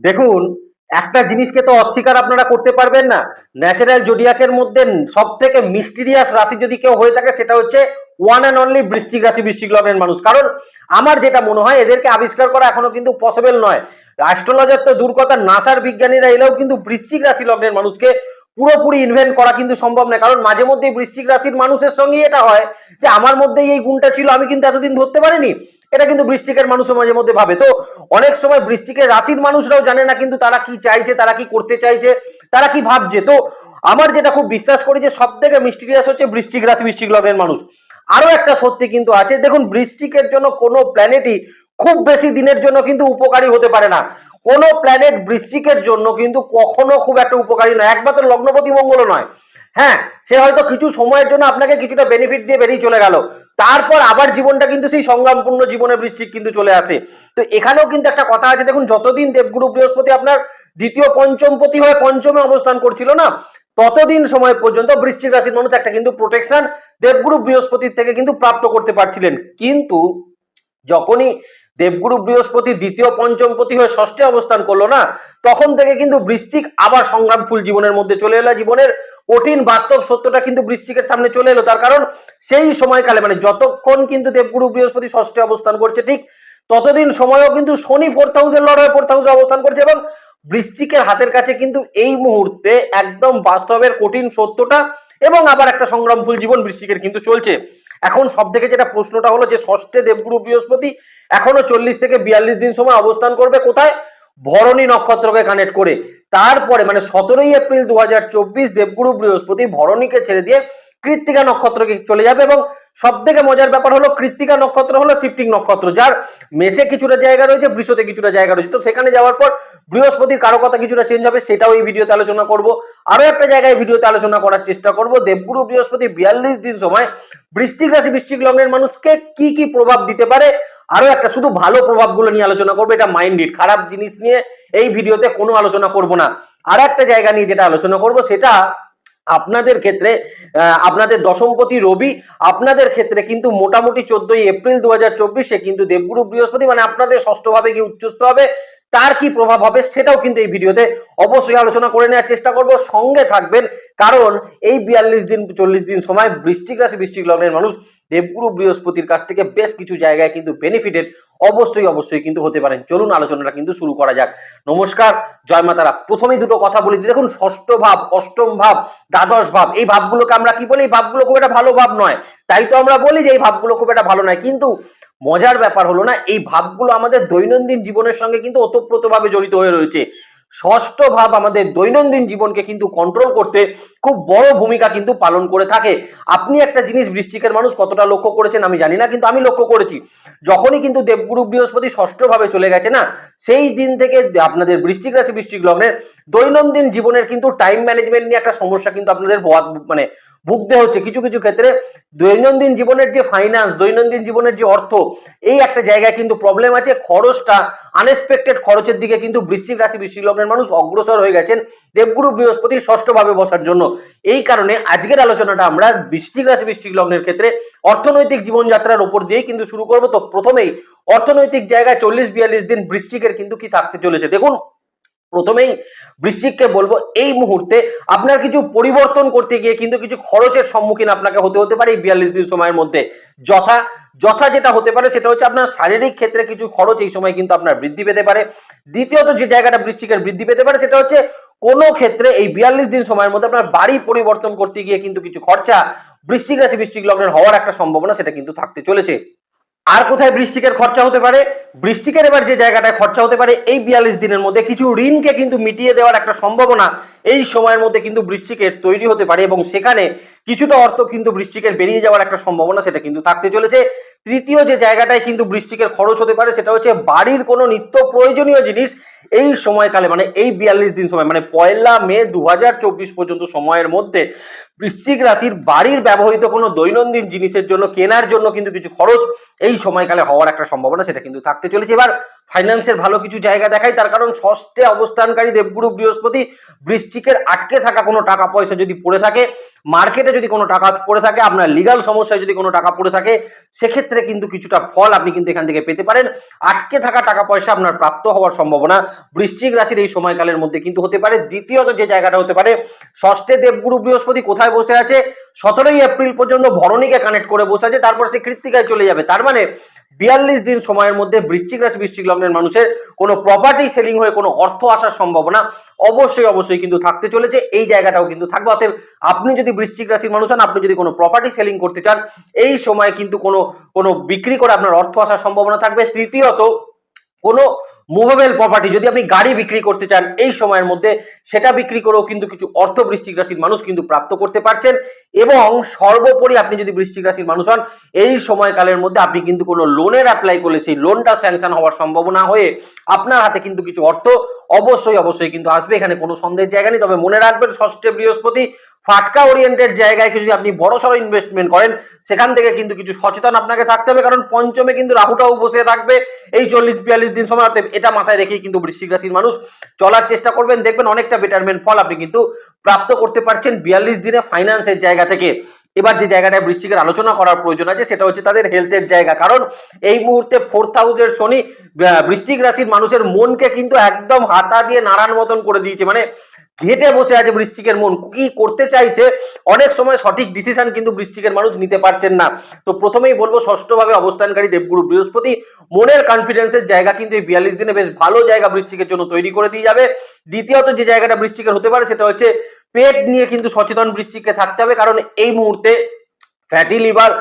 দেখুন, একটা জিনিসকে তো অস্বীকার আপনারা করতে পারবেন না। ন্যাচারাল জোডিয়াকের মধ্যে সব থেকে মিস্টিরিয়াস রাশি যদি কেউ হয়ে থাকে, সেটা হচ্ছে ওয়ান অ্যান্ড অনলি বৃশ্চিক রাশি, বৃশ্চিক লগ্নের মানুষ। কারণ আমার যেটা মনে হয়, এদেরকে আবিষ্কার করা এখনও কিন্তু পসিবল নয়। অ্যাস্ট্রোলজার তো দূর কথা, নাসার বিজ্ঞানীরা এলেও কিন্তু বৃশ্চিক রাশি লগ্নের মানুষকে পুরোপুরি ইনভেন্ট করা কিন্তু সম্ভব নয়। কারণ মাঝে মধ্যে বৃশ্চিক রাশির মানুষের সঙ্গে এটা হয় যে, আমার মধ্যে এই গুণটা ছিল, আমি কিন্তু এতদিন ধরতে পারিনি। এটা কিন্তু বৃষ্টিকের মানুষও মাঝে মধ্যে ভাবে। তো অনেক সময় বৃষ্টিকের রাশির মানুষরাও জানে না কিন্তু তারা কি চাইছে, তারা কি করতে চাইছে, তারা কি ভাবছে। তো আমার যেটা খুব বিশ্বাস করি যে সব থেকে মিস্টিরিয়াস হচ্ছে বৃষ্টিক রাশি বৃশ্চিক লগ্নের মানুষ। আরও একটা সত্যি কিন্তু আছে, দেখুন বৃষ্টিকের জন্য কোনো প্ল্যানেটই খুব বেশি দিনের জন্য কিন্তু উপকারী হতে পারে না। কোন প্ল্যানেট বৃশ্চিকের জন্য কিন্তু কখনো খুব একটা উপকারী নয়, একমাত্র লগ্নপতি মঙ্গলও নয়। হ্যাঁ সে হয়তো কিছু সময়ের জন্য আপনাকে কিছুটা বেনিফিট দিয়ে বেরিয়ে চলে গেল। তারপর আবার জীবনটা কিন্তু সেই সংগ্রামপূর্ণ জীবনে বৃশ্চিক কিন্তু চলে আসে। তো এখানেও কিন্তু একটা কথা আছে, দেখুন যতদিন দেবগুরু বৃহস্পতি আপনার দ্বিতীয় পঞ্চমপতি হয়ে পঞ্চমে অবস্থান করছিল না, ততদিন সময় পর্যন্ত বৃষ্টির রাশির মানুষ একটা কিন্তু প্রোটেকশন দেবগুরু বৃহস্পতির থেকে কিন্তু প্রাপ্ত করতে পারছিলেন। কিন্তু যখনই দেবগুরু বৃহস্পতি দ্বিতীয় পঞ্চমপতি হয়ে ষষ্ঠে অবস্থান করল না, তখন থেকে কিন্তু বৃশ্চিক আবার সংগ্রামফুল জীবনের মধ্যে চলে এলো জীবনের কঠিন বাস্তব সত্যটা কিন্তু বৃশ্চিকের সামনে চলে এলো। তার কারণ সেই সময়কালে মানে যতক্ষণ কিন্তু দেবগুরু বৃহস্পতি ষষ্ঠে অবস্থান করছে, ঠিক ততদিন সময়ও কিন্তু শনি ফোর্থ হাউসের লড়াই ফোর্থ হাউসে অবস্থান করছে এবং বৃশ্চিকের হাতের কাছে কিন্তু এই মুহূর্তে একদম বাস্তবের কঠিন সত্যটা এবং আবার একটা সংগ্রামফুল জীবন বৃশ্চিকের কিন্তু চলছে। এখন সব থেকে যেটা প্রশ্নটা হলো যে ষষ্ঠে দেবগুরু বৃহস্পতি এখনও চল্লিশ থেকে বিয়াল্লিশ দিন সময় অবস্থান করবে কোথায়? ভরণী নক্ষত্রকে কানেক্ট করে। তারপরে মানে সতেরোই এপ্রিল দু হাজার চব্বিশ দেবগুরু বৃহস্পতি ভরণীকে ছেড়ে দিয়ে কৃত্তিকা নক্ষত্রকে চলে যাবে এবং সব থেকে মজার ব্যাপার হলো কৃত্তিকা নক্ষত্র হলো শিফটিং নক্ষত্র, যার মেষে কিছুটা জায়গা রয়েছে, বৃষতে কিছুটা জায়গা রয়েছে। তো সেখানে যাওয়ার পর বৃহস্পতির কারও কথা কিছুটা চেঞ্জ হবে, সেটাও এই ভিডিওতে আলোচনা করব। আরও একটা জায়গায় ভিডিওতে আলোচনা করার চেষ্টা করব, দেবগুরু বৃহস্পতি বিয়াল্লিশ দিন সময় বৃশ্চিক রাশি, বৃশ্চিক লগ্নের মানুষকে কি কি প্রভাব দিতে পারে আরও একটা শুধু ভালো প্রভাবগুলো নিয়ে আলোচনা করব, এটা মাইন্ডেড খারাপ জিনিস নিয়ে এই ভিডিওতে কোনো আলোচনা করব না। আর একটা জায়গা নিয়ে যেটা আলোচনা করব, সেটা আপনাদের ক্ষেত্রে আপনাদের দশমপতি রবি, আপনাদের ক্ষেত্রে কিন্তু মোটামুটি চোদ্দই এপ্রিল দু চব্বিশে কিন্তু দেবগুরু বৃহস্পতি মানে আপনাদের ষষ্ঠভাবে গিয়ে উচ্চস্থ হবে। তার কি প্রভাব হবে সেটাও কিন্তু এই ভিডিওতে অবশ্যই আলোচনা করে নেওয়ার চেষ্টা করব। সঙ্গে থাকবেন, কারণ এই বিয়াল্লিশ দিন, চল্লিশ দিন সময় বৃষ্টিক রাশি বৃষ্টিক লগ্নের মানুষ দেবগুরু বৃহস্পতির কাছ থেকে বেশ কিছু জায়গায় কিন্তু বেনিফিটেড অবশ্যই অবশ্যই কিন্তু হতে পারেন। চলুন আলোচনাটা কিন্তু শুরু করা যাক। নমস্কার, জয় মাতারা প্রথমেই দুটো কথা বলি দেখুন, ষষ্ঠ ভাব, অষ্টম ভাব, দ্বাদশ ভাব, এই ভাবগুলোকে আমরা কি বলি? এই ভাবগুলো খুব একটা ভালো ভাব নয়। তাই তো আমরা বলি যে এই ভাবগুলো খুব একটা ভালো নয়। কিন্তু মজার ব্যাপার হলো না, এই ভাবগুলো আমাদের দৈনন্দিন জীবনের সঙ্গে কিন্তু ওতপ্রোতভাবে জড়িত হয়ে রয়েছে। ষষ্ঠ ভাব আমাদের দৈনন্দিন জীবনকে কিন্তু কন্ট্রোল করতে খুব বড় ভূমিকা কিন্তু পালন করে থাকে। আপনি একটা জিনিস বৃষ্টিকের মানুষ কতটা লক্ষ্য করেছেন আমি জানি না, কিন্তু আমি লক্ষ্য করেছি। যখনই কিন্তু দেবগুরু বৃহস্পতি ষষ্ঠ ভাবে চলে গেছে না, সেই দিন থেকে আপনাদের বৃষ্টিক রাশি, বৃষ্টিক লগ্নের দৈনন্দিন জীবনের কিন্তু টাইম ম্যানেজমেন্ট নিয়ে একটা সমস্যা কিন্তু আপনাদের মানে ভুগতে হচ্ছে। কিছু কিছু ক্ষেত্রে দৈনন্দিন জীবনের যে ফাইন্যান্স দৈনন্দিন জীবনের যে অর্থ, এই একটা জায়গায় কিন্তু প্রবলেম আছে। খরচটা আনএক্সপেক্টেড খরচের দিকে কিন্তু বৃশ্চিক রাশি, বৃশ্চিক লগ্নের মানুষ অগ্রসর হয়ে গেছেন দেবগুরু বৃহস্পতি ষষ্ঠ ভাবে বসার জন্য। এই কারণে আজকের আলোচনাটা আমরা বৃশ্চিক রাশি, বৃশ্চিক লগ্নের ক্ষেত্রে অর্থনৈতিক জীবনযাত্রার উপর দিয়েই কিন্তু শুরু করব। তো প্রথমেই অর্থনৈতিক জায়গায় চল্লিশ, বিয়াল্লিশ দিন বৃশ্চিকের কিন্তু কি থাকতে চলেছে? দেখুন প্রথমেই বৃশ্চিককে বলব, এই মুহূর্তে আপনার কিছু পরিবর্তন করতে গিয়ে কিন্তু কিছু খরচের সম্মুখীন আপনাকে হতে হতে পারে এই বিয়াল্লিশ দিন সময়ের মধ্যে। যথা যথা যেটা হতে পারে সেটা হচ্ছে আপনার শারীরিক ক্ষেত্রে কিছু খরচ এই সময় কিন্তু আপনার বৃদ্ধি পেতে পারে। দ্বিতীয়ত যে জায়গাটা বৃশ্চিকের বৃদ্ধি পেতে পারে সেটা হচ্ছে কোনো ক্ষেত্রে এই বিয়াল্লিশ দিন সময়ের মধ্যে আপনার বাড়ি পরিবর্তন করতে গিয়ে কিন্তু কিছু খরচা বৃশ্চিক রাশি বৃশ্চিক লগ্নের হওয়ার একটা সম্ভাবনা সেটা কিন্তু থাকতে চলেছে। আর কোথায় বৃষ্টিকের খরচা হতে পারে? বৃষ্টিকের এবার যে জায়গাটায় খরচা হতে পারে, এই বিয়াল্লিশ দিনের মধ্যে কিছু ঋণকে কিন্তু মিটিয়ে দেওয়ার একটা সম্ভাবনা এই সময়ের মধ্যে কিন্তু বৃষ্টিকের তৈরি হতে পারে এবং সেখানে কিছুটা অর্থ কিন্তু বৃষ্টিকের বেরিয়ে যাওয়ার একটা সম্ভাবনা সেটা কিন্তু থাকতে চলেছে। তৃতীয় যে জায়গাটায় কিন্তু বৃষ্টিকের খরচ হতে পারে সেটা হচ্ছে বাড়ির কোনো নিত্য প্রয়োজনীয় জিনিস এই সময়কালে মানে এই বিয়াল্লিশ দিন সময় মানে পয়লা মে দু হাজার চব্বিশ পর্যন্ত সময়ের মধ্যে বৃশ্চিক রাশির বাড়ির ব্যবহৃত কোনো দৈনন্দিন জিনিসের জন্য, কেনার জন্য কিন্তু কিছু খরচ এই সময়কালে হওয়ার একটা সম্ভাবনা সেটা কিন্তু থাকতে চলেছে। এবার ফাইন্যান্সের ভালো কিছু জায়গা দেখায় তার কারণ ষষ্ঠে অবস্থানকারী দেবগুরু বৃহস্পতি বৃষ্টিকের আটকে থাকা কোনো টাকা পয়সা যদি পড়ে থাকে মার্কেটে যদি কোনো টাকা পড়ে থাকে, আপনার লিগাল সমস্যায় যদি কোনো টাকা পড়ে থাকে, সেক্ষেত্রে কিন্তু কিছুটা ফল আপনি কিন্তু এখান থেকে পেতে পারেন। আটকে থাকা টাকা পয়সা আপনার প্রাপ্ত হওয়ার সম্ভাবনা বৃশ্চিক রাশির এই সময়কালের মধ্যে কিন্তু হতে পারে। দ্বিতীয়ত যে জায়গাটা হতে পারে, ষষ্ঠে দেবগুরু বৃহস্পতি কোথায় বসে আছে? সতেরোই এপ্রিল পর্যন্ত ভরণীকে কানেক্ট করে বসে আছে, তারপর সে কৃত্তিকায় চলে যাবে। তার মানে বিয়াল্লিশ দিন সময়ের মধ্যে বৃশ্চিক রাশি, বৃশ্চিক লগ্নের মানুষের কোনো প্রপার্টি সেলিং হয়ে কোনো অর্থ আসার সম্ভাবনা অবশ্যই অবশ্যই কিন্তু থাকতে চলেছে। এই জায়গাটাও কিন্তু থাকবে। অতএব আপনি যদি বৃশ্চিক রাশির মানুষ হন, আপনি যদি কোনো প্রপার্টি সেলিং করতে চান, এই সময় কিন্তু কোনো কোনো বিক্রি করে আপনার অর্থ আসার সম্ভাবনা থাকবে। তৃতীয়ত, কোনো মুভেবল প্রপার্টি যদি আপনি গাড়ি বিক্রি করতে চান এই সময়ের মধ্যে, সেটা বিক্রি করেও কিন্তু কিছু অর্থ বৃশ্চিক রাশির মানুষ কিন্তু প্রাপ্ত করতে পারছেন। এবং সর্বোপরি আপনি যদি বৃশ্চিক রাশির মানুষ হন, এই সময়কালের মধ্যে আপনি কিন্তু কোনো লোনের অ্যাপ্লাই করলে সেই লোনটা স্যাংশন হওয়ার সম্ভাবনা হয়ে আপনার হাতে কিন্তু কিছু অর্থ অবশ্যই অবশ্যই কিন্তু আসবে। এখানে কোনো সন্দেহের জায়গা নেই। তবে মনে রাখবেন, ষষ্ঠে বৃহস্পতি ফাটকা ওরিয়েন্টেড জায়গায় যদি আপনি বড় সড়ো ইনভেস্টমেন্ট করেন, সেখান থেকে কিন্তু কিছু সচেতন আপনাকে থাকতে হবে। কারণ পঞ্চমে কিন্তু রাহুটাও বসে থাকবে। এই চল্লিশ, বিয়াল্লিশ দিন সময় অর্থাৎ এটা মাথায় রেখেই কিন্তু বৃশ্চিক রাশির মানুষ চলার চেষ্টা করবেন। দেখবেন অনেকটা বেটারমেন্ট ফল আপনি কিন্তু প্রাপ্ত করতে পারছেন বিয়াল্লিশ দিনে ফাইন্যান্সের জায়গা থেকে। এবার যে জায়গাটায় বৃশ্চিকের আলোচনা করার প্রয়োজন আছে, সেটা হচ্ছে তাদের হেলথের জায়গা। কারণ এই মুহূর্তে ফোর্থ হাউসের শনি বৃশ্চিক রাশির মানুষের মনকে কিন্তু একদম হাতা দিয়ে নাড়ার মতন করে দিয়েছে। মানে ঘেটে বসে আছে বৃশ্চিকের মন। কি করতে চাইছে? অনেক সময় সঠিক ডিসিশন কিন্তু বৃশ্চিকের মানুষ নিতে পারছেন না। তো প্রথমেই বলব, ষষ্ঠভাবে অবস্থানকারী দেবগুরু বৃহস্পতি, মনের কনফিডেন্সের জায়গা কিন্তু এই বিয়াল্লিশ দিনে বেশ ভালো জায়গা বৃষ্টিকের জন্য তৈরি করে দিয়ে যাবে। দ্বিতীয়ত যে জায়গাটা বৃষ্টিকের হতে পারে, সেটা হচ্ছে পেট নিয়ে কিন্তু সচেতন বৃষ্টিকে থাকতে হবে, কারণ এই মুহূর্তে ফ্যাটি লিভার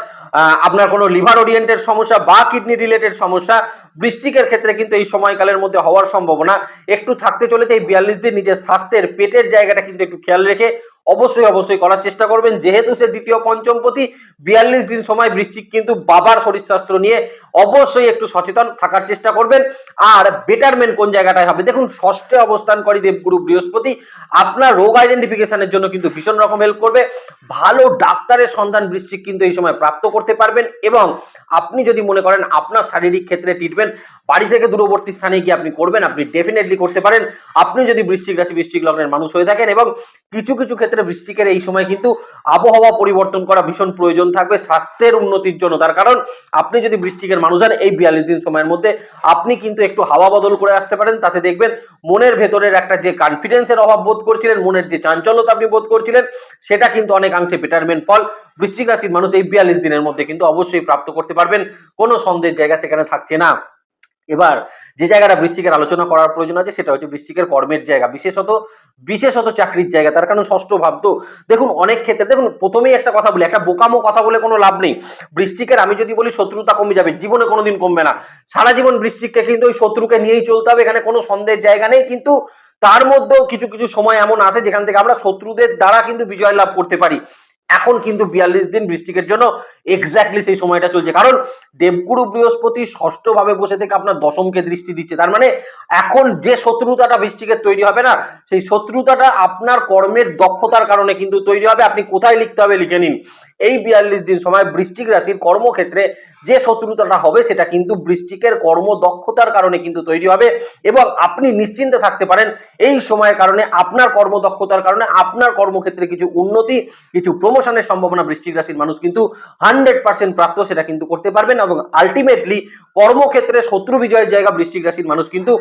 আপনার কোনো লিভার ওরিয়েন্টের সমস্যা বা কিডনি রিলেটেড সমস্যা, বৃষ্টিকের ক্ষেত্রে কিন্তু এই সময়কালের মধ্যে হওয়ার সম্ভাবনা একটু থাকতে চলেছে। এই বিয়াল্লিশ দিন নিজের স্বাস্থ্যের পেটের জায়গাটা কিন্তু একটু খেয়াল রেখে অবশ্যই অবশ্যই করার চেষ্টা করবেন। যেহেতু সে দ্বিতীয় পঞ্চমপতি বিয়াল্লিশ দিন সময় বৃশ্চিক, কিন্তু বাবার শরীর স্বাস্থ্য নিয়ে অবশ্যই একটু সচেতন থাকার চেষ্টা করবেন। আর বেটারমেন্ট কোন জায়গাটায় হবে? দেখুন, ষষ্ঠে অবস্থান করি দেবগুরু বৃহস্পতি, আপনার রোগ আইডেন্টিফিকেশনের জন্য কিন্তু ভীষণ রকম হেল্প করবে। ভালো ডাক্তারের সন্ধান বৃশ্চিক কিন্তু এই সময় প্রাপ্ত করতে পারবেন এবং আপনি যদি মনে করেন আপনার শারীরিক ক্ষেত্রে ট্রিটমেন্ট বাড়ি থেকে দূরবর্তী স্থানে গিয়ে আপনি করবেন, আপনি ডেফিনেটলি করতে পারেন। আপনি যদি বৃশ্চিক রাশি, বৃশ্চিক লগ্নের মানুষ হয়ে থাকেন এবং কিছু কিছু ক্ষেত্রে বৃশ্চিকের এই সময় কিন্তু আবহাওয়া পরিবর্তন করা ভীষণ প্রয়োজন থাকবে, স্বাস্থ্যের উন্নতির জন্য। তার কারণ, আপনি যদি বৃশ্চিকের মানুষ হন, এই বিয়াল্লিশ দিন সময়ের মধ্যে আপনি কিন্তু একটু হাওয়া বদল করে আসতে পারেন। তাতে দেখবেন মনের ভেতরের একটা যে কনফিডেন্সের অভাব বোধ করছিলেন, মনের যে চাঞ্চল্যতা আপনি বোধ করছিলেন, সেটা কিন্তু অনেকাংশে বেটারমেন্ট ফল বৃশ্চিক রাশির মানুষ এই বিয়াল্লিশ দিনের মধ্যে কিন্তু অবশ্যই প্রাপ্ত করতে পারবেন। কোনো সন্দেহের জায়গা সেখানে থাকছে না। এবার যে জায়গাটা বৃষ্টিকের আলোচনা করার প্রয়োজন আছে, সেটা হচ্ছে বৃষ্টিকের কর্মের জায়গা, বিশেষত বিশেষত চাকরির জায়গা, তার কারণ ষষ্ঠ ভাব। তো দেখুন, অনেক ক্ষেত্রে, দেখুন, প্রথমেই একটা কথা বলি, একটা বোকামো কথা বলে কোনো লাভ নেই। বৃষ্টিকের আমি যদি বলি, শত্রুতা কমে যাবে, জীবনে কোনোদিন কমবে না। সারা জীবন বৃষ্টিককে কিন্তু ওই শত্রুকে নিয়েই চলতে হবে, এখানে কোনো সন্দেহের জায়গা নেই, কিন্তু তার মধ্যেও কিছু কিছু সময় এমন আছে যেখান থেকে আমরা শত্রুদের দ্বারা কিন্তু বিজয় লাভ করতে পারি। এখন কিন্তু বিয়াল্লিশ দিন বৃষ্টিকের জন্য এক্স্যাক্টলি সেই সময়টা চলছে। কারণ দেবগুরু বৃহস্পতি ষষ্ঠভাবে বসে থেকে আপনার দশমকে দৃষ্টি দিচ্ছে। তার মানে এখন যে শত্রুতাটা বৃষ্টিকের তৈরি হবে না, সেই শত্রুতাটা আপনার কর্মের দক্ষতার কারণে কিন্তু তৈরি হবে। আপনি কোথায় লিখতে হবে লিখে নিন। এই বিয়াল্লিশ দিন সময় বৃশ্চিক রাশির কর্মক্ষেত্রে যে শত্রুতাটা হবে সেটা কিন্তু বৃষ্টিকের কর্মদক্ষতার কারণে কিন্তু তৈরি হবে এবং আপনি নিশ্চিন্তে থাকতে পারেন। এই সময়ের কারণে আপনার কর্মদক্ষতার কারণে আপনার কর্মক্ষেত্রে কিছু উন্নতি, কিছু প্রমোশনের সম্ভাবনা বৃশ্চিক রাশির মানুষ কিন্তু হান্ড্রেড পার্সেন্ট প্রাপ্ত সেটা কিন্তু করতে পারবেন এবং আলটিমেটলি কর্মক্ষেত্রে শত্রু বিজয়ের জায়গা বৃশ্চিক রাশির মানুষ কিন্তু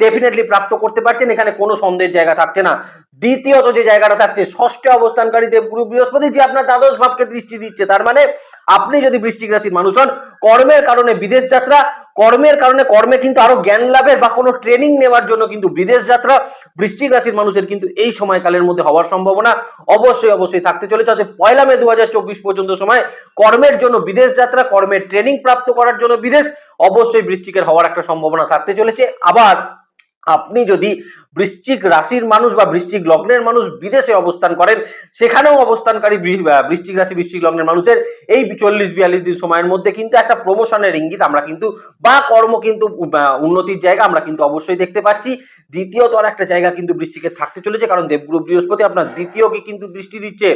ডেফিনেটলি প্রাপ্ত করতে পারছেন। এখানে কোনো সন্দেহের জায়গা থাকছে না। দ্বিতীয়ত যে জায়গাটা থাকছে, ষষ্ঠ অবস্থানকারী দেবগুরু বৃহস্পতি যে আপনার দ্বাদশ ভাবকে দৃষ্টি দিচ্ছে। তার মানে আপনি যদি বৃশ্চিক রাশির মানুষ হন, কর্মের কারণে বিদেশ যাত্রা, কর্মের কারণে কর্মে কিন্তু আরও জ্ঞান লাভের বা কোনো ট্রেনিং নেওয়ার জন্য কিন্তু বিদেশ যাত্রা বৃশ্চিক রাশির মানুষের কিন্তু এই সময়কালের মধ্যে হওয়ার সম্ভাবনা অবশ্যই অবশ্যই থাকতে চলেছে। অর্থাৎ পয়লা মে দু হাজার চব্বিশ পর্যন্ত সময় কর্মের জন্য বিদেশ যাত্রা, কর্মের ট্রেনিং প্রাপ্ত করার জন্য বিদেশ অবশ্যই বৃশ্চিকের হওয়ার একটা সম্ভাবনা থাকতে চলেছে। আবার আপনি যদি বৃশ্চিক রাশির মানুষ বা বৃশ্চিক লগ্নের মানুষ বিদেশে অবস্থান করেন, সেখানেও অবস্থানকারী বৃশ্চিক রাশি, বৃশ্চিক লগ্নের মানুষের এই চল্লিশ, বিয়াল্লিশ দিন সময়ের মধ্যে কিন্তু একটা প্রমোশনের ইঙ্গিত আমরা কিন্তু, বা কর্ম কিন্তু উন্নতির জায়গা আমরা কিন্তু অবশ্যই দেখতে পাচ্ছি। দ্বিতীয়ত আর একটা জায়গা কিন্তু বৃশ্চিকে থাকতে চলেছে, কারণ দেবগুরু বৃহস্পতি আপনার দ্বিতীয়কে কিন্তু দৃষ্টি দিচ্ছে।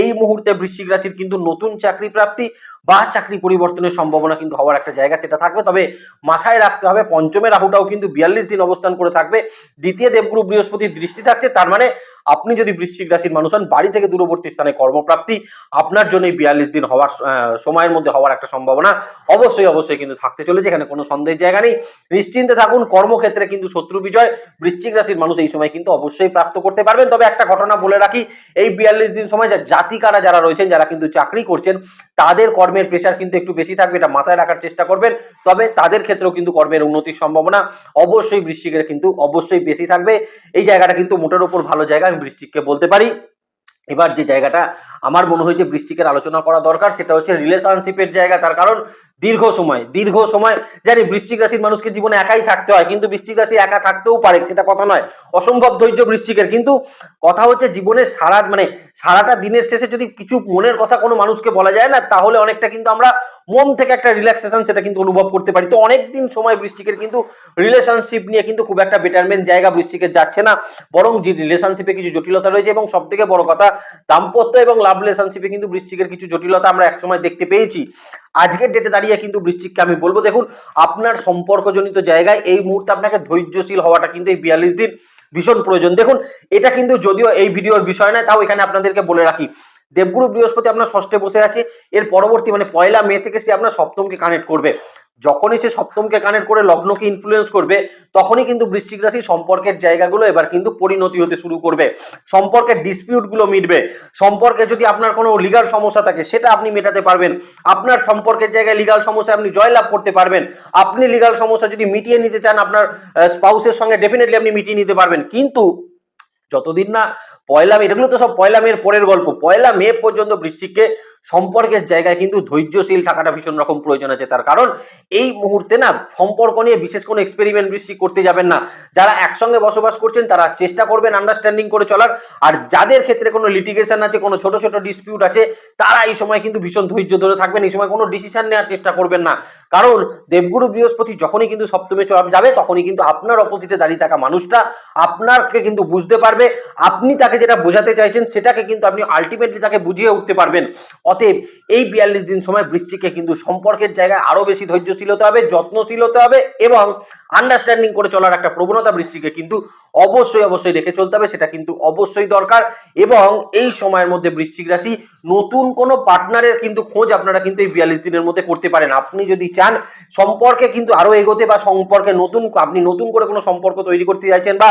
এই মুহূর্তে বৃশ্চিক রাশির কিন্তু নতুন চাকরি প্রাপ্তি বা চাকরি পরিবর্তনের সম্ভাবনা কিন্তু হওয়ার একটা জায়গা সেটা থাকবে। তবে মাথায় রাখতে হবে পঞ্চমের রাহুটাও কিন্তু বিয়াল্লিশ দিন অবস্থান করে থাকবে। দ্বিতীয় দেবগুরু বৃহস্পতির দৃষ্টি থাকছে, তার মানে আপনি যদি বৃশ্চিক রাশির মানুষ হন, বাড়ি থেকে দূরবর্তী স্থানে কর্মপ্রাপ্তি আপনার জন্য বিয়াল্লিশ দিন হওয়ার সময়ের মধ্যে হওয়ার একটা সম্ভাবনা অবশ্যই অবশ্যই কিন্তু থাকতে চলেছে, এখানে কোনো সন্দেহের জায়গা নেই। নিশ্চিন্তে থাকুন, কর্মক্ষেত্রে কিন্তু শত্রু বিজয়, বৃশ্চিক রাশির মানুষ এই সময় কিন্তু অবশ্যই প্রাপ্ত করতে পারবেন। তবে একটা ঘটনা বলে রাখি, এই বিয়াল্লিশ দিন সময় জাতিকারা যারা রয়েছেন, যারা কিন্তু চাকরি করছেন, তাদের কর্মের প্রেশার কিন্তু একটু বেশি থাকবে, এটা মাথায় রাখার চেষ্টা করবেন। তবে তাদের ক্ষেত্রেও কিন্তু কর্মের উন্নতির সম্ভাবনা অবশ্যই বৃশ্চিকের কিন্তু অবশ্যই বেশি থাকবে। এই জায়গাটা কিন্তু মোটের উপর ভালো জায়গা বৃশ্চিককে বলতে পারি। এবার যে জায়গাটা আমার মনে হয়েছে বৃষ্টিকের আলোচনা করা দরকার, সেটা হচ্ছে রিলেশনশিপের জায়গা। তার কারণ দীর্ঘ সময় দীর্ঘ সময় জানি বৃশ্চিক রাশির মানুষকে জীবনে একাই থাকতে হয়, কিন্তু বৃশ্চিক রাশি একা থাকতেও পারে, সেটা কথা নয়। অসম্ভব ধৈর্য বৃষ্টিকের। কিন্তু কথা হচ্ছে জীবনে সারা মানে সারাটা দিনের শেষে যদি কিছু মনের কথা কোনো মানুষকে বলা যায় না, তাহলে অনেকটা কিন্তু আমরা মন থেকে একটা রিল্যাক্সেশন সেটা কিন্তু অনুভব করতে পারি। তো অনেক দিন সময় বৃষ্টিকের কিন্তু রিলেশনশিপ নিয়ে কিন্তু খুব একটা বেটারমেন্ট জায়গা বৃষ্টিকের যাচ্ছে না। বরং যে রিলেশনশিপে কিছু জটিলতা রয়েছে এবং সব থেকে বড় কথা দাম্পত্য এবং লাভ রিলেশনশিপে কিন্তু বৃশ্চিকের কিছু জটিলতা আমরা একসময় দেখতে পেয়েছি। আজকের ডেটে দাঁড়িয়ে কিন্তু বৃশ্চিককে আমি বলব, দেখুন, আপনার সম্পর্কজনিত জায়গায় এই মুহূর্তে আপনাকে ধৈর্যশীল হওয়াটা কিন্তু এই বিয়াল্লিশ দিন ভীষণ প্রয়োজন। দেখুন, এটা কিন্তু যদিও এই ভিডিওর বিষয় নয়, তাও এখানে আপনাদেরকে বলে রাখি। দেবগুরু বৃহস্পতি আপনার ষষ্ঠে বসে আছে, এর পরবর্তী মানে পয়লা মে থেকে সে আপনার সপ্তমকে কানেক্ট করবে। যখনই সে সপ্তমকে কানেক্ট করে লগ্নকে ইনফ্লুয়েন্স করবে, তখনই কিন্তু বৃশ্চিক রাশি সম্পর্কের জায়গাগুলো এবার কিন্তু পরিণতি হতে শুরু করবে। সম্পর্কের ডিসপিউটগুলো মিটবে। সম্পর্কে যদি আপনার কোনো লিগাল সমস্যা থাকে, সেটা আপনি মেটাতে পারবেন। আপনার সম্পর্কের জায়গায় লিগাল সমস্যা আপনি জয়লাভ করতে পারবেন। আপনি লিগাল সমস্যা যদি মিটিয়ে নিতে চান, আপনার স্পাউসের সঙ্গে ডেফিনেটলি আপনি মিটিয়ে নিতে পারবেন। কিন্তু যতদিন না পয়লা মে, এগুলো তো সব পয়লা মেয়ের পরের গল্প। পয়লা মে পর্যন্ত বৃশ্চিককে সম্পর্কের জায়গায় কিন্তু ধৈর্যশীল থাকাটা ভীষণ রকম প্রয়োজন আছে। তার কারণ এই মুহূর্তে না সম্পর্ক নিয়ে বিশেষ কোনো এক্সপেরিমেন্ট বৃষ্টি করতে যাবেন না। যারা একসঙ্গে বসবাস করছেন তারা চেষ্টা করবেন আন্ডারস্ট্যান্ডিং করে চলার। আর যাদের ক্ষেত্রে কোনো লিটিগেশন আছে, কোনো ছোট ছোট ডিসপিউট আছে, তারা এই সময় কিন্তু ভীষণ ধৈর্য ধরে থাকবেন। এই সময় কোনো ডিসিশন নেওয়ার চেষ্টা করবেন না। কারণ দেবগুরু বৃহস্পতি যখনই কিন্তু সপ্তমে চলা যাবে, তখনই কিন্তু আপনার অপোজিটে দাঁড়িয়ে থাকা মানুষটা আপনাকে কিন্তু বুঝতে পারবে। আপনি তাকে যেটা বোঝাতে চাইছেন, সেটাকে কিন্তু আপনি আলটিমেটলি তাকে বুঝিয়ে উঠতে পারবেন। অতএব এই বিয়াল্লিশ দিন সময় বৃষ্টিকে কিন্তু সম্পর্কের জায়গায় আরও বেশি ধৈর্যশীল হতে হবে, যত্নশীল হতে হবে এবং আন্ডারস্ট্যান্ডিং করে চলার একটা প্রবণতা বৃষ্টিকে কিন্তু অবশ্যই অবশ্যই রেখে চলতে হবে, সেটা কিন্তু অবশ্যই দরকার। এবং এই সময়ের মধ্যে বৃশ্চিক রাশি নতুন কোনো পার্টনারের কিন্তু খোঁজ আপনারা কিন্তু এই বিয়াল্লিশ দিনের মধ্যে করতে পারেন। আপনি যদি চান সম্পর্কে কিন্তু আরও এগোতে বা সম্পর্কে নতুন, আপনি নতুন করে কোনো সম্পর্ক তৈরি করতে চাইছেন বা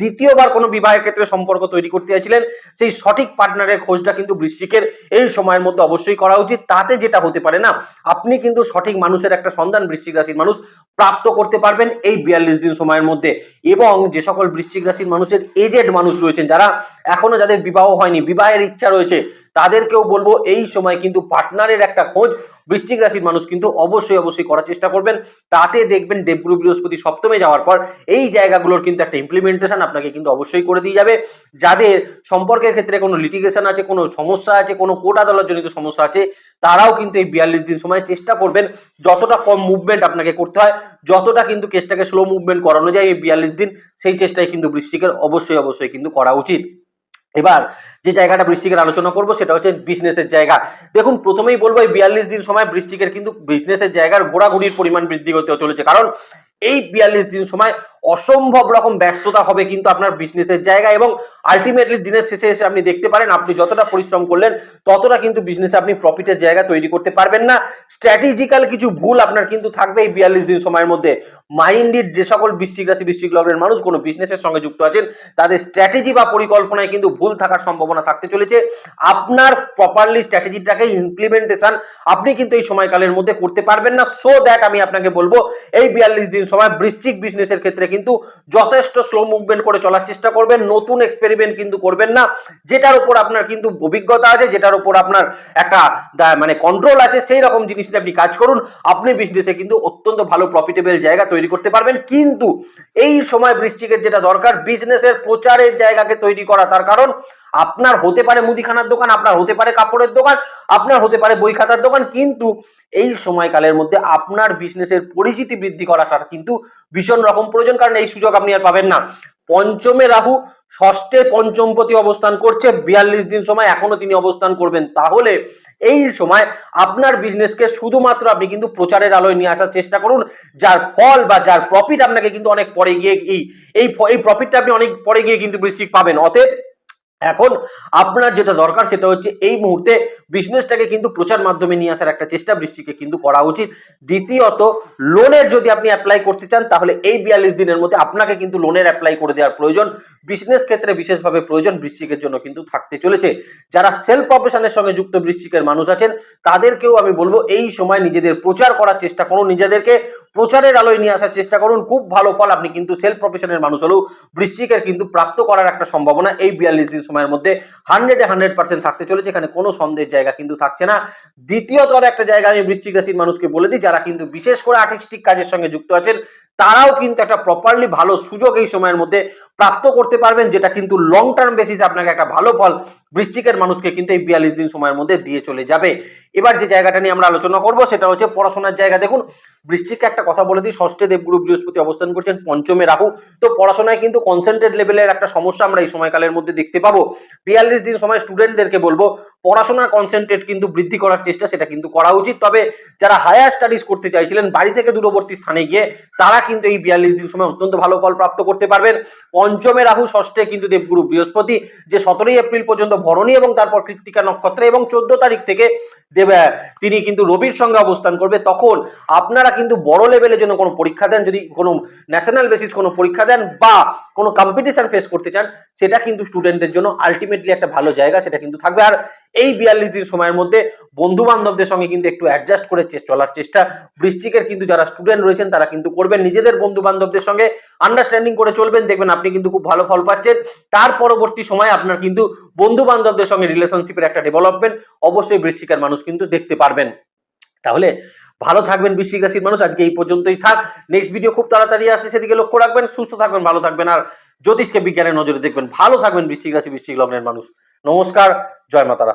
দ্বিতীয়বার কোনো বিবাহের ক্ষেত্রে সম্পর্ক তৈরি করতে চাইছিলেন, সেই সঠিক পার্টনারের খোঁজটা কিন্তু বৃশ্চিকের এই সময়ের মধ্যে অবশ্যই করা উচিত। তাতে যেটা হতে পারে না, আপনি কিন্তু সঠিক মানুষের একটা সন্ধান বৃশ্চিক রাশির মানুষ প্রাপ্ত করতে পারবেন এই বিয়াল্লিশ দিন সময়ের মধ্যে। এবং যে সকল বৃশ্চিক রাশির মানুষের এজেড মানুষ রয়েছেন যারা এখনও যাদের বিবাহ হয়নি বিবাহের ইচ্ছা রয়েছে। তাদেরকেও বলব, এই সময় কিন্তু পার্টনারের একটা খোঁজ, বৃশ্চিক রাশির মানুষ কিন্তু অবশ্যই অবশ্যই করার চেষ্টা করবেন। তাতে দেখবেন দেবগুরু বৃহস্পতি সপ্তমে যাওয়ার পর এই জায়গাগুলোর কিন্তু একটা ইমপ্লিমেন্টেশন আপনাকে কিন্তু অবশ্যই করে দিয়ে যাবে। যাদের সম্পর্কের ক্ষেত্রে কোনো লিটিগেশন আছে, কোনো সমস্যা আছে, কোনো কোর্ট আদালত জনিত সমস্যা আছে, তারাও কিন্তু এই বিয়াল্লিশ দিন সময় চেষ্টা করবেন। যতটা কম মুভমেন্ট আপনাকে করতে হয়, যতটা কিন্তু কেসটাকে স্লো মুভমেন্ট করানো যায় এই বিয়াল্লিশ দিন, সেই চেষ্টাই কিন্তু বৃশ্চিকের অবশ্যই অবশ্যই কিন্তু করা উচিত। এবার যে জায়গাটা বৃষ্টিকের আলোচনা করব, সেটা হচ্ছে বিজনেসের জায়গা। দেখুন, প্রথমেই বলব, এই বিয়াল্লিশ দিন সময় বৃষ্টিকের কিন্তু বিজনেসের জায়গার ঘোরাঘুরির পরিমাণ বৃদ্ধি হতে চলেছে। কারণ এই বিয়াল্লিশ দিন সময় অসম্ভব রকম ব্যস্ততা হবে কিন্তু আপনার বিজনেসের জায়গা এবং আলটিমেটলি দিনের শেষে এসে আপনি দেখতে পারেন আপনি যতটা পরিশ্রম করলেন, ততটা কিন্তু বিজনেসে আপনি প্রফিটের জায়গা তৈরি করতে পারবেন না। স্ট্র্যাটেজিক্যাল কিছু ভুল আপনার কিন্তু থাকবে এই বিয়াল্লিশ দিন সময়ের মধ্যে। মাইন্ডেড যে সকল বৃশ্চিক রাশি, বৃশ্চিক লগ্নের মানুষ কোনো বিজনেসের সঙ্গে যুক্ত আছেন, তাদের স্ট্র্যাটেজি বা পরিকল্পনায় কিন্তু ভুল থাকার সম্ভাবনা থাকতে চলেছে। আপনার প্রপারলি স্ট্র্যাটেজিটাকে ইমপ্লিমেন্টেশন আপনি কিন্তু এই সময়কালের মধ্যে করতে পারবেন না। সো দ্যাট আমি আপনাকে বলব, এই বিয়াল্লিশ দিন সময় বৃষ্টিক বিজনেসের ক্ষেত্রে কিন্তু যথেষ্ট স্লো মুভমেন্ট করে চলার চেষ্টা করবেন, নতুন এক্সপেরিমেন্ট কিন্তু করবেন না, যেটার উপর আপনার কিন্তু অভিজ্ঞতা আছে, যেটার উপর আপনার একটা মানে কন্ট্রোল আছে, সেই রকম জিনিস নিয়ে আপনি কাজ করুন, আপনি বিজনেসে কিন্তু অত্যন্ত ভালো প্রফিটেবল জায়গা তৈরি করতে পারবেন। কিন্তু এই সময় বৃষ্টিকের যেটা দরকার বিজনেসের প্রচারের জায়গাকে তৈরি করা তার কারণ। আপনার হতে পারে মুদিখানার দোকান, আপনার হতে পারে কাপড়ের দোকান, আপনার হতে পারে বই খাতার দোকান, কিন্তু এই সময়কালের মধ্যে আপনার বিজনেসের পরিচিতি বৃদ্ধি করাটা কিন্তু ভীষণ রকম প্রয়োজন, কারণ এই সুযোগ আপনি আর পাবেন না। পঞ্চমে রাহু ষষ্ঠে পঞ্চমপতি অবস্থান করছে, বিয়াল্লিশ দিন সময় এখনও তিনি অবস্থান করবেন। তাহলে এই সময় আপনার বিজনেসকে শুধুমাত্র আপনি কিন্তু প্রচারের আলোয় নিয়ে আসার চেষ্টা করুন, যার ফল বা যার প্রফিট আপনাকে কিন্তু অনেক পরে গিয়ে এই এই প্রফিটটা আপনি অনেক পরে গিয়ে কিন্তু বৃশ্চিক পাবেন। অতএব এখন আপনার যেটা দরকার সেটা হচ্ছে এই মুহূর্তে বিজনেসটাকে কিন্তু প্রচার মাধ্যমে নিয়ে আসার একটা চেষ্টা বৃষ্টিকে কিন্তু করা উচিত। দ্বিতীয়ত লোনের যদি আপনি অ্যাপ্লাই করতে চান, তাহলে এই বিয়াল্লিশ দিনের মধ্যে আপনাকে কিন্তু লোনের অ্যাপ্লাই করে দেওয়ার প্রয়োজন। বিজনেস ক্ষেত্রে বিশেষভাবে প্রয়োজন বৃষ্টিকের জন্য কিন্তু থাকতে চলেছে। যারা সেলফ প্রফেশনের সঙ্গে যুক্ত বৃষ্টিকের মানুষ আছেন, তাদেরকেও আমি বলব, এই সময় নিজেদের প্রচার করার চেষ্টা করুন নিজেদেরকে। প্রচারের আলোয় নিয়ে আসার চেষ্টা করুন। খুব ভালো ফল আপনি কিন্তু সেলফ প্রফেশনের মানুষ হলেও বৃশ্চিকের কিন্তু প্রাপ্ত করার একটা সম্ভাবনা এই বিয়াল্লিশ দিন সময়ের মধ্যে হান্ড্রেডে হান্ড্রেড পার্সেন্ট থাকতে চলেছে। এখানে কোনো সন্দেহের জায়গা কিন্তু থাকছে না। দ্বিতীয়তর একটা জায়গা আমি বৃশ্চিক রাশির মানুষকে বলে দিই, যারা কিন্তু বিশেষ করে আর্টিস্টিক কাজের সঙ্গে যুক্ত আছেন তারাও কিন্তু একটা প্রপারলি ভালো সুযোগ এই সময়ের মধ্যে প্রাপ্ত করতে পারবেন, যেটা কিন্তু লং টার্ম বেসিসে আপনাকে একটা ভালো ফল বৃশ্চিকের মানুষকে কিন্তু এই বিয়াল্লিশ দিন সময়ের মধ্যে দিয়ে চলে যাবে। এবার যে জায়গাটা নিয়ে আমরা আলোচনা করব, সেটা হচ্ছে পড়াশোনার জায়গা। দেখুন, বৃশ্চিককে একটা কথা বলে দিই, ষষ্ঠে দেবগুরু বৃহস্পতি অবস্থান করছেন, পঞ্চমে রাহু। তো পড়াশোনায় কিন্তু কনসেন্ট্রেট লেভেলের একটা সমস্যা আমরা এই সময়কালের মধ্যে দেখতে পাবো। বিয়াল্লিশ দিন সময় স্টুডেন্টদেরকে বলব, পড়াশোনার কনসেন্ট্রেট কিন্তু বৃদ্ধি করার চেষ্টা সেটা কিন্তু করা উচিত। তবে যারা হায়ার স্টাডিজ করতে চাইছিলেন, বাড়ি থেকে দূরবর্তী স্থানে গিয়ে তারা কিন্তু এই বিয়াল্লিশ দিন সময় অত্যন্ত ভালো ফল প্রাপ্ত করতে পারবেন। পঞ্চমে রাহু, ষষ্ঠে কিন্তু দেবগুরু বৃহস্পতি, যে সতেরোই এপ্রিল পর্যন্ত ভরণী এবং তারপর কৃত্তিকা নক্ষত্রে এবং চোদ্দ তারিখ থেকে দেব তিনি কিন্তু রবির সঙ্গে অবস্থান করবে। তখন আপনারা কিন্তু বড় লেভেলের জন্য কোনো পরীক্ষা দেন, যদি কোনো ন্যাশনাল বেসিস কোনো পরীক্ষা দেন বা কোনো কম্পিটিশন ফেস করতে চান, সেটা কিন্তু স্টুডেন্টদের জন্য আলটিমেটলি একটা ভালো জায়গা, সেটা কিন্তু থাকবে। আর এই বিয়াল্লিশ দিন সময়ের মধ্যে বন্ধু বান্ধবদের সঙ্গে কিন্তু একটু অ্যাডজাস্ট করে চলার চেষ্টা। বৃশ্চিকের কিন্তু যারা স্টুডেন্ট রয়েছেন, তারা কিন্তু করবেন। নিজেদের বন্ধু বান্ধবদের সঙ্গে আন্ডারস্ট্যান্ডিং করে চলবেন। দেখবেন আপনি কিন্তু খুব ভালো ফল পাচ্ছেন। তার পরবর্তী সময় আপনার কিন্তু বন্ধু বান্ধবদের সঙ্গে রিলেশনশিপের একটা ডেভেলপমেন্ট অবশ্যই বৃশ্চিকের মানুষ কিন্তু দেখতে পারবেন। তাহলে ভালো থাকবেন বৃশ্চিক রাশির মানুষ। আজকে এই পর্যন্তই থাক। নেক্সট ভিডিও খুব তাড়াতাড়ি আসছে, সেদিকে লক্ষ্য রাখবেন। সুস্থ থাকবেন, ভালো থাকবেন আর জ্যোতিষকে বিজ্ঞানের নজরে দেখবেন। ভালো থাকবেন বৃশ্চিক রাশি, বৃশ্চিক লগ্নের মানুষ। নমস্কার, জয় মাতারা।